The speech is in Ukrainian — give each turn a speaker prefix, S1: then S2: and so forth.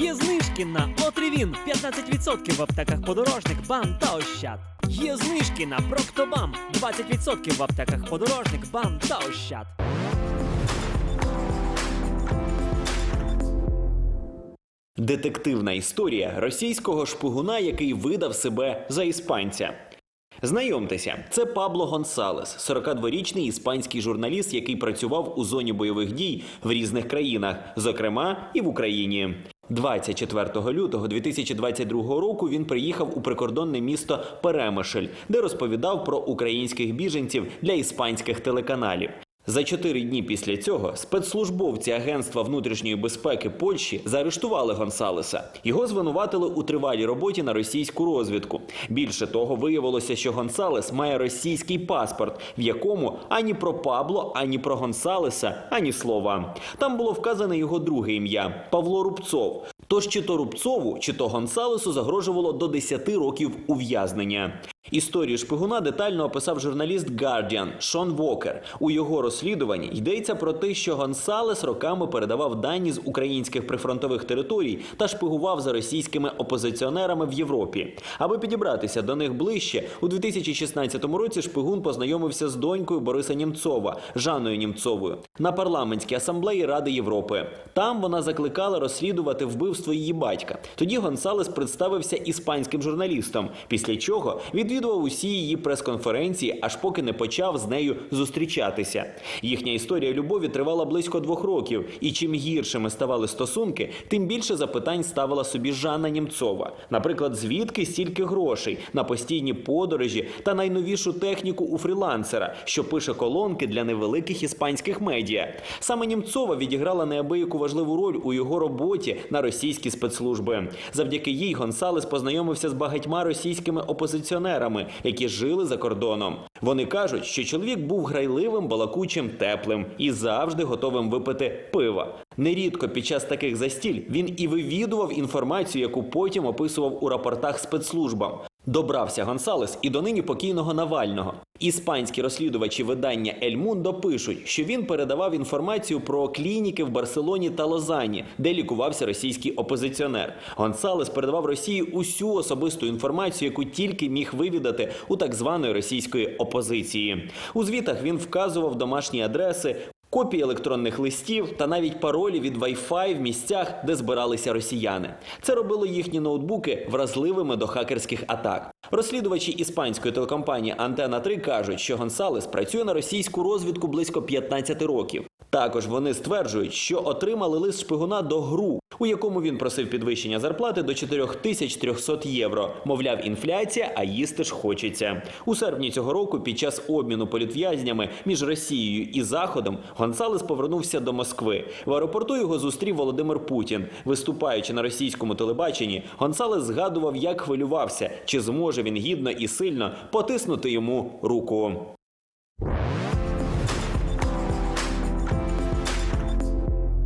S1: Є знижки на Отривін 15% в аптеках подорожник, бам та ощад. Є знижки на Проктобам 20% в аптеках подорожник, бам та ощад.
S2: Детективна історія російського шпигуна, який видав себе за іспанця. Знайомтеся, це Пабло Гонсалес, 42-річний іспанський журналіст, який працював у зоні бойових дій в різних країнах, зокрема і в Україні. 24 лютого 2022 року він приїхав у прикордонне місто Перемишль, де розповідав про українських біженців для іспанських телеканалів. За чотири дні після цього спецслужбовці Агентства внутрішньої безпеки Польщі заарештували Гонсалеса. Його звинуватили у тривалій роботі на російську розвідку. Більше того, виявилося, що Гонсалес має російський паспорт, в якому ані про Пабло, ані про Гонсалеса, ані слова. Там було вказане його друге ім'я Павло Рубцов. Тож чи то Рубцову, чи то Гонсалесу загрожувало до 10 років ув'язнення. Історію шпигуна детально описав журналіст Guardian Шон Вокер. У його розслідуванні йдеться про те, що Гонсалес роками передавав дані з українських прифронтових територій та шпигував за російськими опозиціонерами в Європі. Аби підібратися до них ближче, у 2016 році шпигун познайомився з донькою Бориса Німцова Жанною Німцовою на парламентській асамблеї Ради Європи. Там вона закликала розслідувати вбивство її батька. Тоді Гонсалес представився іспанським журналістом, після чого відвідував усі її прес-конференції, аж поки не почав з нею зустрічатися. Їхня історія любові тривала близько двох років, і чим гіршими ставали стосунки, тим більше запитань ставила собі Жанна Німцова. Наприклад, звідки стільки грошей на постійні подорожі та найновішу техніку у фрілансера, що пише колонки для невеликих іспанських медіа. Саме Німцова відіграла неабияку важливу роль у його роботі на російські спецслужби. Завдяки їй Гонсалес познайомився з багатьма російськими опозиціонерами, які жили за кордоном. Вони кажуть, що чоловік був грайливим, балакучим, теплим і завжди готовим випити пива. Нерідко під час таких застіль він і вивідував інформацію, яку потім описував у рапортах спецслужбам. Добрався Гонсалес і до нині покійного Навального. Іспанські розслідувачі видання Ель Мундо пишуть, що він передавав інформацію про клініки в Барселоні та Лозані, де лікувався російський опозиціонер. Гонсалес передавав Росії усю особисту інформацію, яку тільки міг вивідати у так званої російської опозиції. У звітах він вказував домашні адреси. Копії електронних листів та навіть паролі від Wi-Fi в місцях, де збиралися росіяни. Це робило їхні ноутбуки вразливими до хакерських атак. Розслідувачі іспанської телекомпанії Антена 3 кажуть, що Гонсалес працює на російську розвідку близько 15 років. Також вони стверджують, що отримали лист шпигуна до гру, у якому він просив підвищення зарплати до 4300 євро. Мовляв, інфляція, а їсти ж хочеться. У серпні цього року, під час обміну політв'язнями між Росією і Заходом, Гонсалес повернувся до Москви. В аеропорту його зустрів Володимир Путін. Виступаючи на російському телебаченні, Гонсалес згадував, як хвилювався, чи зможе він гідно і сильно потиснути йому руку.